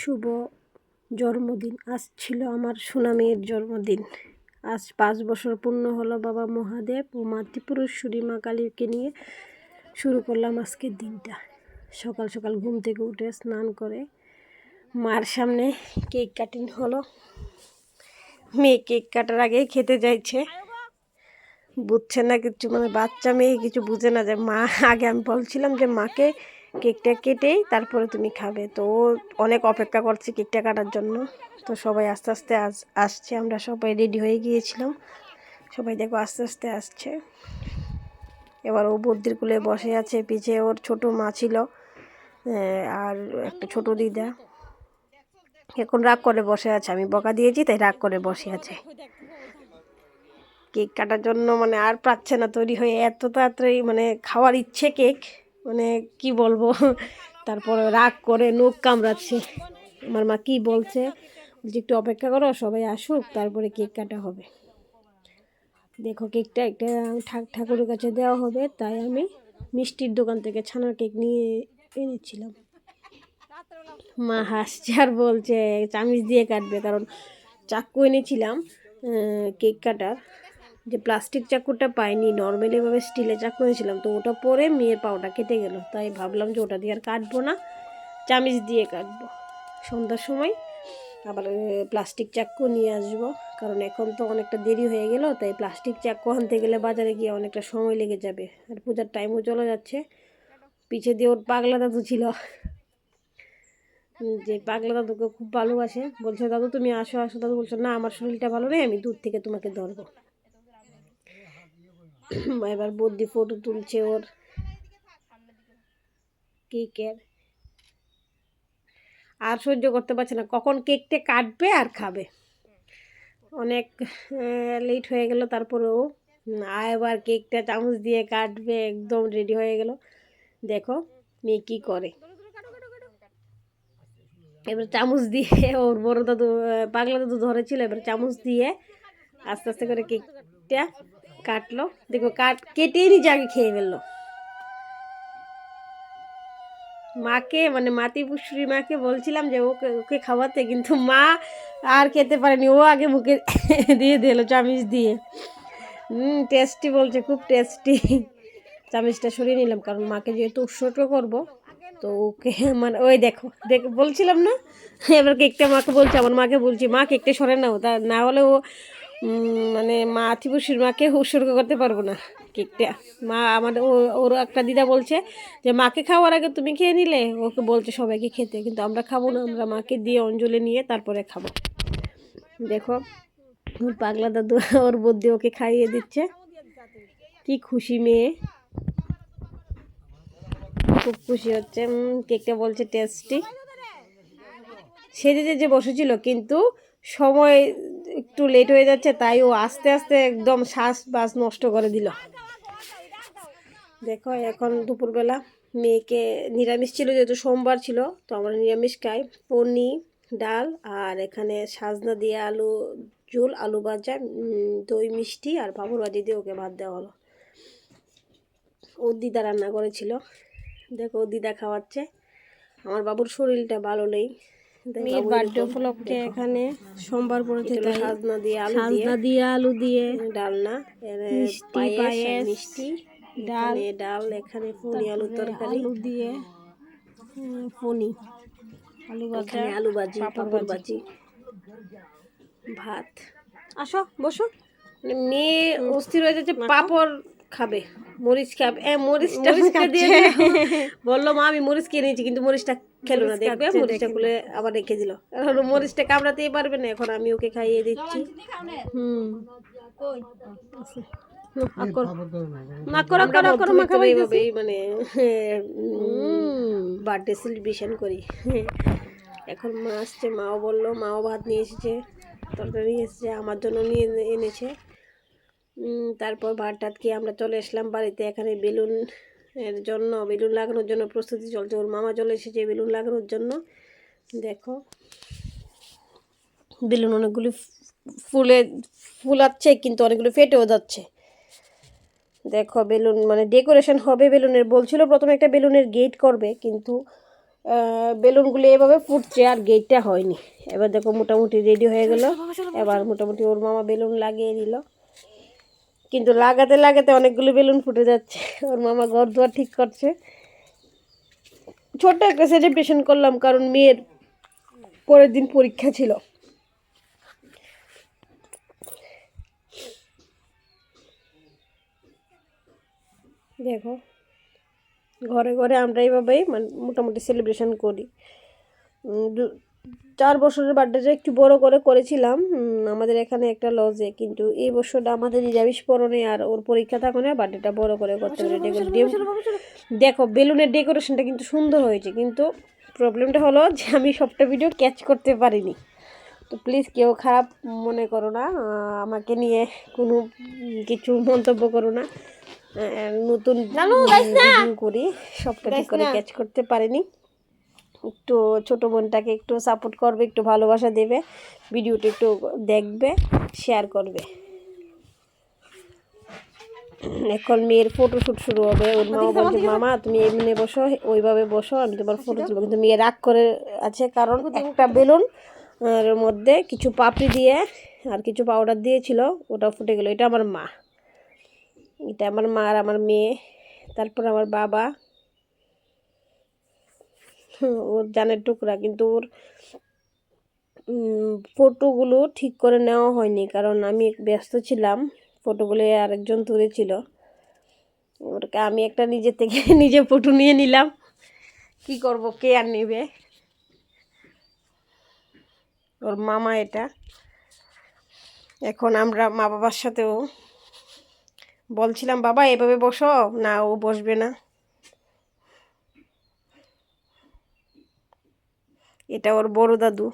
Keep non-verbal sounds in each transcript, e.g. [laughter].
শুভ জন্মদিন। আজ ছিল আমার সুনামের জন্মদিন। আজ পাঁচ বছর পূর্ণ হলো বাবা মহাদেব ও মাতৃপুরুষরী মা কালীকে নিয়ে শুরু করলাম আজকের দিনটা। সকাল সকাল ঘুম থেকে উঠে স্নান করে মার সামনে কেক কাটিং হলো। মেয়ে কেক কাটার আগে খেতে যাইছে। বুঝছে না কিছু মানে বাচ্চা মেয়ে কিছু বুঝে না যে মা, আগে আমি বলছিলাম যে মাকে কেকটা কেটেই তারপরে তুমি খাবে। তো অনেক অপেক্ষা করছে কেকটা কাটার জন্য। তো সবাই আস্তে আস্তে আস আসছে। আমরা সবাই রেডি হয়ে গিয়েছিলাম। সবাই দেখো আস্তে আস্তে আসছে। এবার ও বদ্রির কুলে বসে আছে। পিছে ওর ছোট মা ছিল আর একটা ছোট দিদা। এখন রাগ করে বসে আছে। আমি বকা দিয়েছি, তাই রাগ করে বসে আছে। কেক কাটার জন্য মানে আর পাচ্ছে না। তৈরি হয়ে এত তাড়াতাড়ি মানে খাওয়ার ইচ্ছে কেক। মানে কি বলব? তারপরে রাগ করে, নখ কামড়াচ্ছে। আমার মা কি বলছে? বলছে, একটু অপেক্ষা করো, সবাই আসুক, তারপরে কেক কাটা হবে। দেখো, কেকটা একটা ঠাক ঠাকুরের কাছে দেওয়া হবে, তাই আমি মিষ্টির দোকান থেকে ছানার কেক নিয়ে এনেছিলাম। মা হাসছে আর বলছে, চামিচ দিয়ে কাটবে। কারণ চাকু এনেছিলাম কেক কাটার। যে প্লাস্টিক চাকুটা পাইনি নর্মালি ভাবে স্টিলের চাকু এনেছিলাম, তো ওটা পরে মেয়ের পাওটা কেটে গেল। তাই ভাবলাম যে ওটা দিয়ে আর কাটবো না, চামিচ দিয়ে কাটবো। সন্ধ্যার সময় আবার প্লাস্টিক চাকু নিয়ে আসব, কারণ এখন তো অনেকটা দেরি হয়ে গেল, তাই প্লাস্টিক চাকু আনতে গেলে বাজারে গিয়ে অনেকটা সময় লেগে যাবে, আর পূজার টাইমও চলে যাচ্ছে। পিছে দিয়ে ওর পাগলা দাদু ছিল। যে পাগলা দাদুকে খুব ভালোবাসে, বলছে, দাদু, তুমি আসো আসো। দাদু বলছো, না, আমার শরীরটা ভালো নেই, আমি দূর থেকে তোমাকে ধরবো। এবার বদ্যি ফটো তুলছে ওর। কেকের। আর সহ্য করতে পারছে না। কখন কেকটা কাটবে আর খাবে। অনেক লেট হয়ে গেল তারপরেও এবার কেকটা চামচ দিয়ে কাটবে, একদম রেডি হয়ে গেল। দেখো, মেয়ে কী করে। এবার চামচ দিয়ে ওর বড় দাদু পাগলা দাদু ধরেছিল, এবার চামচ দিয়ে আস্তে আস্তে করে কেকটা কাটলো। দেখো, কাট কেটেই নিজে আগে খেয়ে ফেলল। মাকে মানে মাতি পুষ্রি মাকে বলছিলাম যে ওকে ওকে খাওয়াতে, কিন্তু মা আর খেতে পারেনি। ও আগে মুখে দিয়ে দিল চামিচ দিয়ে। হুম টেস্টি বলছে, খুব টেস্টি চামিচটা সরিয়ে নিলাম, কারণ মাকে যেহেতু উৎসর্গ করব, তো ওকে মানে ওই দেখো, দেখ, বলছিলাম না? এবার কেকটা মাকে বলছি, আমার মাকে বলছি, মা কেকটা সরে নাও। তা না হলে ও মানে মা আতিপুষির মাকে উৎসর্গ করতে পারব না কেকটা। মা আমাদের ওর একটা দিদা বলছে যে, মাকে খাওয়ার আগে তুমি খেয়ে নিলে? ওকে বলছে, সবাইকে খেতে, কিন্তু আমরা খাব না, আমরা মাকে দিয়ে অঞ্জলি নিয়ে তারপরে খাব। দেখো, ওর পাগলা দাদু, ওর বুদ্ধি ওকে খাইয়ে দিচ্ছে। কি খুশি মেয়ে। খুব খুশি হচ্ছে। কেকটা বলছে টেস্টি। সেজে যে বসেছিল, কিন্তু সময় একটু লেট হয়ে যাচ্ছে, তাই ও আস্তে আস্তে একদম শ্বাস বাস নষ্ট করে দিল। দেখো, এখন দুপুরবেলা মেয়েকে নিরামিষ ছিল, যেহেতু সোমবার ছিল, তো আমরা নিরামিষ খাই। পনির, ডাল আর এখানে সাজনা দিয়ে আলু, ঝোল, আলু ভাজা দই, মিষ্টি আর পাঁপড় ভাজি দিয়ে ওকে ভাত দেওয়া হলো। ওর দিদা রান্না করেছিল। দেখো দিদা খাওয়াচ্ছে। আমার বাবুর শরীরটা ভালো নেই। মেয়ের বার্থডে উপলক্ষে এখানে সোমবার পড়েছে তাই সাজনা দিয়ে আলু দিয়ে দিয়ে আলু দিয়ে ডালনা মিষ্টি পায়েস মিষ্টি ডাল ডাল এখানে ফুলি আলু তরকারি। আলু দিয়ে ফনি আলু ভাজা আলু ভাজি পাপড় ভাজি। ভাত। আসো বসো। মানে মেয়ে অস্থির হয়ে যাচ্ছে পাপড় খাবে মরিচ খাবে। এ মরিচটা দিয়ে। বলল মা আমি মরিচ কিনে নিয়েছি কিন্তু মরিচটা খেলো না দেখবে মরিচটা খুলে আবার রেখে দিল। এখন মরিচটা কামড়াতেই পারবে না এখন আমি ওকে খাইয়ে দিচ্ছি। হুম। এইভাবেই মানে বার্থডে সেলিব্রেশন করি। এখন মা আসছে মাও বলল মাও ভাত নিয়ে এসেছে তরকারি নিয়ে এসেছে আমার জন্য নিয়ে এনেছে। উম, তারপর ভাত টাত খেয়ে আমরা চলে আসলাম বাড়িতে এখানে বেলুন এর জন্য বেলুন লাগানোর জন্য প্রস্তুতি চলছে। ওর মামা চলে এসেছে বেলুন লাগানোর জন্য। দেখো, বেলুন অনেকগুলি ফুলে, ফুলাচ্ছে কিন্তু অনেকগুলো ফেটেও যাচ্ছে। দেখো, বেলুন মানে ডেকোরেশন হবে বেলুনের, বলছিল প্রথমে একটা বেলুনের গেট করবে, কিন্তু বেলুনগুলো এভাবে ফুটছে আর গেটটা হয়নি। এবার দেখো মোটামুটি রেডি হয়ে গেল। এবার মোটামুটি ওর মামা বেলুন লাগিয়ে দিল। কিন্তু লাগাতে লাগাতে অনেকগুলো বেলুন ফুটে যাচ্ছে। ওর মামা ঘর দুয়ার ঠিক করছে। ছোট্ট একটা সেলিব্রেশন করলাম কারণ মেয়ের পরের দিন পরীক্ষা ছিল। দেখো, ঘরে ঘরে আমরা এইভাবেই মানে মোটামুটি সেলিব্রেশন করি। চার বছরের বার্থডেটা একটু বড় করে করেছিলাম। আমাদের এখানে একটা লজে কিন্তু এই বছরটা আমাদের নিরামিষ পরনে আর ওর পরীক্ষা থাকো না বার্থডেটা বড় করে করতে পারি দেখো বেলুনের ডেকোরেশনটা কিন্তু সুন্দর হয়েছে কিন্তু প্রবলেমটা হলো যে আমি সবটা ভিডিও ক্যাচ করতে পারিনি। তো প্লিজ কেউ খারাপ মনে করো না আমাকে নিয়ে কোনো কিছু মন্তব্য করো না। নতুন করি সবটা ঠিক করে ক্যাচ করতে পারিনি। একটু ছোট বোনটাকে একটু সাপোর্ট করবে একটু ভালোবাসা দেবে ভিডিওটা একটু দেখবে শেয়ার করবে। এখন মেয়ের ফটোশ্যুট শুরু হবে। ওর মামা বলছে মামা তুমি এমনি বসো ওইভাবে বসো আমি তোমার ফটো তুলবো। কিন্তু মেয়ে রাগ করে আছে কারণ একটা বেলুন এর মধ্যে কিছু পাপড়ি দিয়ে আর কিছু পাউডার দিয়েছিল ওটা ফুটে গেলো। এটা আমার মা। এটা আমার মা আর আমার মেয়ে। তারপর আমার বাবা। ওর জানের টুকরা, কিন্তু ওর ফটোগুলো ঠিক করে নেওয়া হয়নি। কারণ আমি ব্যস্ত ছিলাম ফটোগুলো আরেকজন তুলেছিল। ওরকে আমি একটা নিজে থেকে [laughs] নিজে ফটো নিয়ে নিলাম। কি করব, কে আর নেবে? ওর মামা এটা। এখন আমরা মা বাবার সাথেও বলছিলাম, বাবা, এভাবে বসো। না, ও বসবে না। এটা ওর বড় দাদু।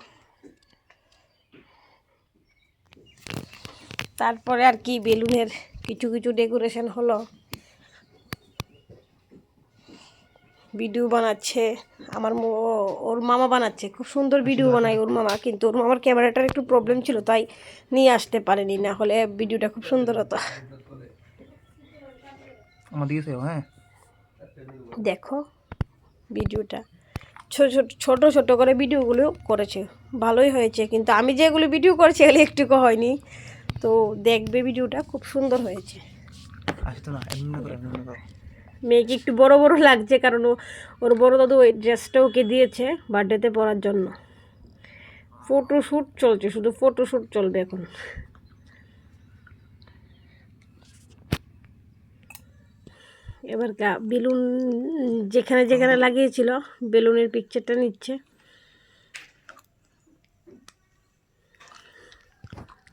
তারপরে আর কি বেলুনের কিছু কিছু ডেকোরেশন হলো। ভিডিও বানাচ্ছে আমার ওর মামা বানাচ্ছে। খুব সুন্দর ভিডিও বানায় ওর মামা কিন্তু ওর মামার ক্যামেরাটার একটু প্রবলেম ছিল তাই নিয়ে আসতে পারেনি না হলে ভিডিওটা খুব সুন্দর হতো। হ্যাঁ। দেখো ভিডিওটা ছোট ছোট ছোট ছোট করে ভিডিওগুলো করেছে। ভালোই হয়েছে কিন্তু আমি যেগুলো ভিডিও করেছি এগুলো একটুকু হয়নি। তো দেখবে ভিডিওটা খুব সুন্দর হয়েছে। মেয়েকে একটু বড় বড় লাগছে কারণ ও ওর বড় দাদু ওই ড্রেসটা ওকে দিয়েছে বার্থডেতে পরার জন্য। ফটোশ্যুট চলছে শুধু ফটোশ্যুট চলবে এখন। এবার গা বেলুন যেখানে যেখানে লাগিয়েছিল বেলুনের পিকচারটা নিচ্ছে।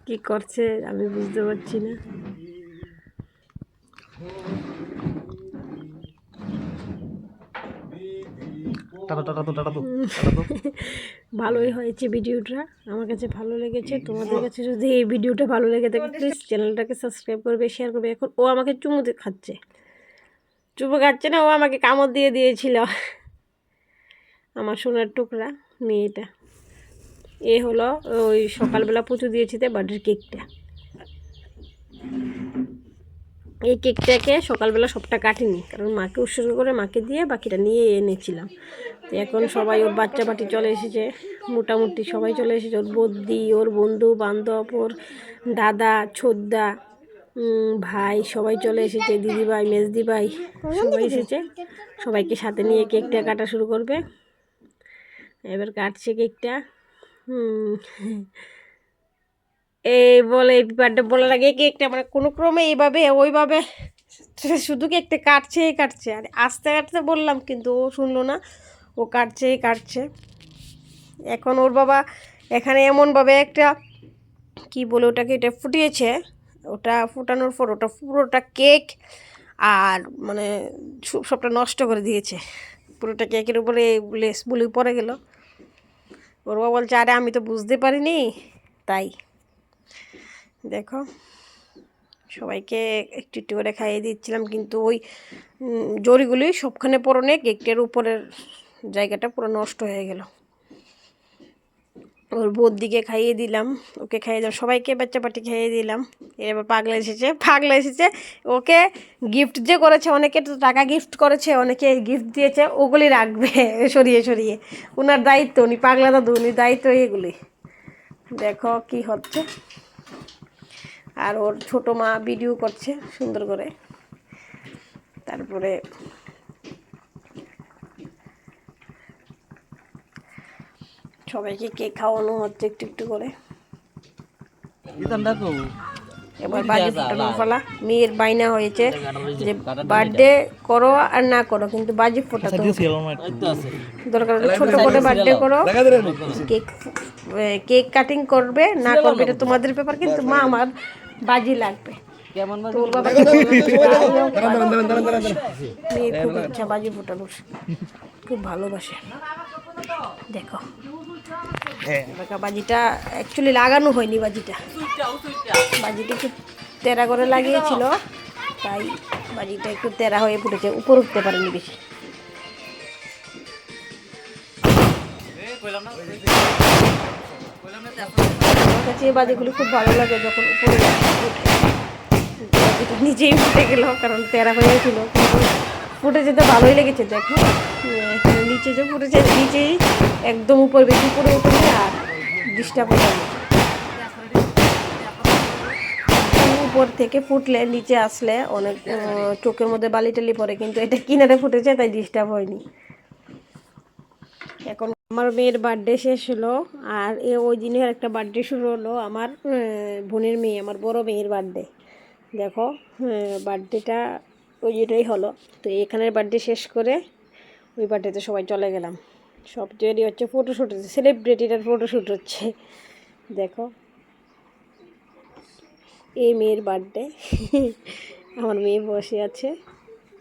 কি করছে আমি বুঝতে পারছি না। [laughs] ভালোই হয়েছে ভিডিওটা আমার কাছে ভালো লেগেছে। তোমাদের কাছে যদি এই ভিডিওটা ভালো লেগে থাকে প্লিজ চ্যানেলটাকে সাবস্ক্রাইব করবে শেয়ার করবে। এখন ও আমাকে চুমু দিয়ে খাচ্ছে। চুমু খাচ্ছে না? ও আমাকে কামড় দিয়ে দিয়েছিল। আমার সোনার টুকরা, মেয়েটা। এ হলো ওই সকালবেলা পুজো দিয়েছি তো বার্থডের কেকটা। এই কেকটাকে সকালবেলা সবটা কাটিনি, কারণ মাকে উৎসর্গ করে মাকে দিয়ে বাকিটা নিয়ে এনেছিলাম। তো এখন সবাই ওর বাচ্চা পাটি চলে এসেছে, মোটামুটি সবাই চলে এসেছে। ওর বদ্দি ওর বন্ধু বান্ধব ওর দাদা, ছোদ্দা ভাই, সবাই চলে এসেছে দিদি ভাই মেজদি ভাই সবাই এসেছে। সবাইকে সাথে নিয়ে কেকটা কাটা শুরু করবে। এবার কাটছে কেকটা এই বলে বার্থডে বলার আগে কেকটা মানে কোনো ক্রমে এইভাবে, ওইভাবে শুধু কেকটা কাটছে কাটছে। আর আস্তে কাটতে বললাম, কিন্তু ও শুনলো না। ও কাটছে কাটছে। এখন ওর বাবা এখানে এমনভাবে একটা, কি বলে ওটাকে, এটা ফুটিয়েছে। ওটা ফুটানোর পর ওটা পুরোটা কেক আর মানে সবটা নষ্ট করে দিয়েছে। পুরোটা কেকের উপরে লেস বুলি পড়ে গেল। ওর বাবা বলছে, আরে আমি তো বুঝতে পারিনি। তাই। দেখো, সবাইকে একটু একটু করে খাইয়ে দিচ্ছিলাম, কিন্তু ওই জরিগুলি সবখানে পরনে কেকটার উপরের জায়গাটা পুরো নষ্ট হয়ে গেল। ওর বৌদিকে খাইয়ে দিলাম, ওকে খাইয়ে দিলাম, সবাইকে বাচ্চা পাটি খাইয়ে দিলাম। এবার পাগলা এসেছে পাগলা এসেছে, ওকে গিফট যে করেছে, অনেকে তো টাকা গিফট করেছে, অনেকে গিফট দিয়েছে, ওগুলি রাখবে, সরিয়ে সরিয়ে। ওনার দায়িত্ব, উনি পাগলা দাদু, উনি দায়িত্ব এগুলি দেখো কি হচ্ছে। আর ওর ছোটো মা ভিডিও করছে সুন্দর করে। তারপরে সবাইকে কেক খাওয়ানো হচ্ছে একটু একটু করে। এবার বাজি ফোটানোর পালা। মেয়ের বাইনা হয়েছে যে বার্থডে করো আর না করো কিন্তু বাজি ফোটাতে দরকার হলে ছোট করে বার্থডে করো। কেক কেক কাটিং করবে না করবে এটা তোমাদের ব্যাপার কিন্তু মা আমার বাজি লাগবে। মেয়ের খুব ইচ্ছা বাজি ফোটানোর। খুব ভালোবাসে। দেখো। বাজিটা অ্যাকচুয়ালি লাগানো হয়নি বাজিটা। বাজিটা একটু তেরা করে লাগিয়েছিল তাই বাজিটা একটু তেরা হয়ে ফুটেছে উপর উঠতে পারেনি বেশি। আমার কাছে বাজিগুলি খুব ভালো লাগে যখন উপরে উঠে। বাজিটা নিচেই ফুটে গেল কারণ তেরা হয়েছিল কিন্তু ফুটে যেতে ভালোই লেগেছে, দেখো। নিচে যে ফুটেছে নিচেই একদম উপর বেশি উপরে উঠেছে আর ডিস্টার্ব হয়ে উপর থেকে ফুটলে, নিচে আসলে অনেক চোখের মধ্যে বালি টালি পড়ে, কিন্তু এটা কিনারে ফুটেছে তাই ডিস্টার্ব হয়নি। এখন আমার মেয়ের বার্থডে শেষ হলো, আর এ ওই দিনের একটা বার্থডে শুরু হলো আমার বোনের মেয়ে, আমার বড় মেয়ের বার্থডে দেখো বার্থডেটা ওই যেটাই হলো। তো এখানের বার্থডে শেষ করে ওই বার্থডেতে সবাই চলে গেলাম। সব তৈরি হচ্ছে ফটোশ্যুট হচ্ছে সেলিব্রিটিটার ফটোশ্যুট হচ্ছে। দেখো। এই মেয়ের বার্থডে আমার মেয়ে বসে আছে,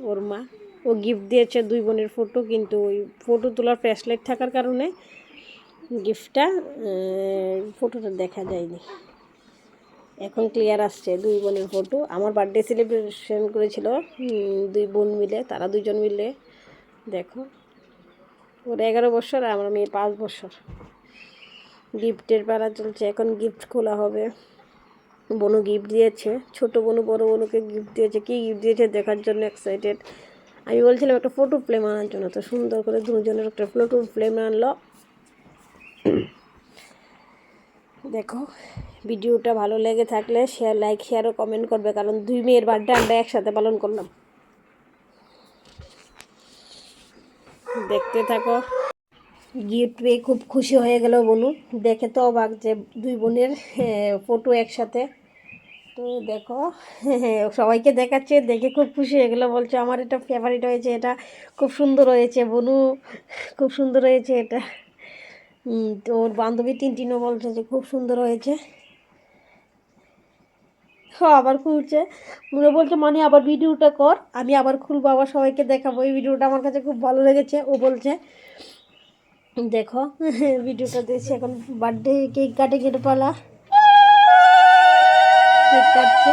ওর মা। ও গিফট দিয়েছে দুই বোনের ফটো কিন্তু ওই ফটো তোলার ফ্ল্যাশলাইট থাকার কারণে গিফটটা ফটোটা দেখা যায়নি। এখন ক্লিয়ার আসছে, দুই বোনের ফটো আমার বার্থডে সেলিব্রেশন করেছিল দুই বোন মিলে, তারা দুজন মিলে। দেখো, ওর এগারো বছর আর আমার মেয়ে পাঁচ বছর। গিফটের পাড়া চলছে, এখন গিফট খোলা হবে। বনু গিফট দিয়েছে, ছোট বনু বড় বনুকে গিফট দিয়েছে। কী গিফট দিয়েছে দেখার জন্য এক্সাইটেড আমি বলছিলাম, একটা ফটো ফ্রেম আনার জন্য, তো সুন্দর করে দুজনের একটা ফটো ফ্রেম আনলো। দেখো ভিডিওটা ভালো লেগে থাকলে শেয়ার লাইক শেয়ার ও কমেন্ট করবে, কারণ দুই মেয়ের বার্থডে আমরা একসাথে পালন করলাম। দেখতে থাকো। গিফট পেয়ে খুব খুশি হয়ে গেল বনু। দেখে তো অবাক যে দুই বোনের ফটো একসাথে। তো দেখো, সবাইকে দেখাচ্ছে, দেখে খুব খুশি হয়ে গেলো, বলছে আমার এটা ফেভারিট হয়েছে, এটা খুব সুন্দর হয়েছে বনু। খুব সুন্দর হয়েছে এটা। তো ওর বান্ধবী টিনটিনও বলছে যে খুব সুন্দর হয়েছে। হ্যাঁ আবার খুলছে। মনে বলছে মানে আবার ভিডিওটা কর। আমি আবার খুলবো, আবার সবাইকে দেখাবো। এই ভিডিওটা আমার কাছে খুব ভালো লেগেছে, ও বলছে। দেখো, ভিডিওটা দেখছি, এখন বার্থডে কেক কাটে কেটে পালা। কেক কাটছে।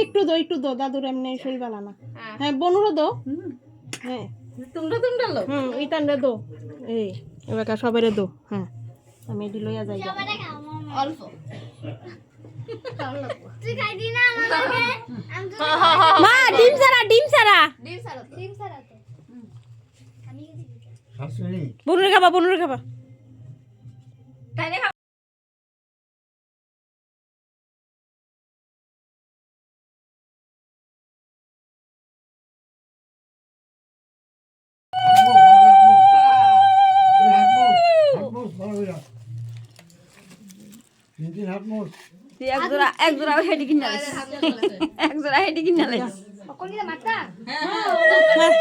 একটু দো একটু দো দাদুর এমনি শরীর ভালো না। হ্যাঁ। বনুরও দো? হ্যাঁ। তোমরা তোমরা লো হুম টান্ডা দো। এই এবার সবাইরে দো। হ্যাঁ আমি এটি লইয়া যাই মা ডিম সারা ডিম সারা বনুরে খাবা বনুরে খাবা। এক জোড়া এক জোড়া হেডি কিনা এক জোড়া হেডি কিনা মার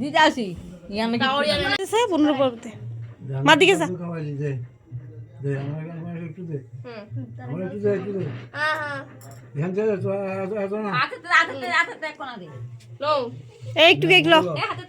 দিতে আসি ইয়ামে সে পনেরো পড়তে মা দিকে যা হাতে হাতে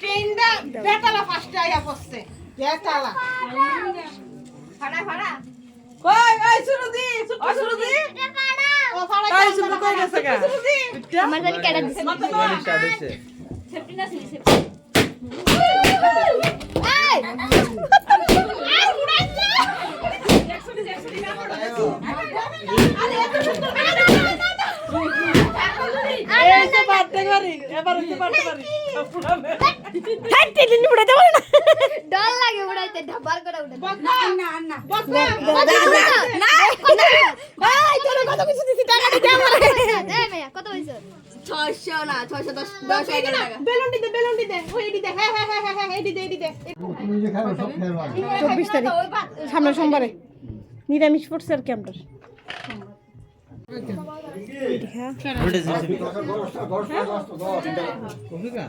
ট্রেনটা বেতালা ফার্স্টে আইয়া পড়ছে বেতালা ফাড়া ফাড়া কই ওই সুরুদি ও সুরুদি ও ফাড়া কই সুরুদি কই গেছে গা আমার জানি কেডা দিছে সেফটি সেফটি এই আর এই তো নিয়ে উড়াইতে পারে না ডর লাগে উড়াইতে ধাবার না না বসে না এই তোর কত কিছু দিছি টাকা দিতে আমারে দে মেয়া কত হইছে 600 না 610 10 11 বেলুন দিতে বেলুন দিতে ওই দিতে হ্যাঁ হ্যাঁ হ্যাঁ হ্যাঁ দিতে দিতে চব্বিশ তারিখ সামনের সোমবারে নিরামিষ পড়ছে আর কি আমরা দীঘা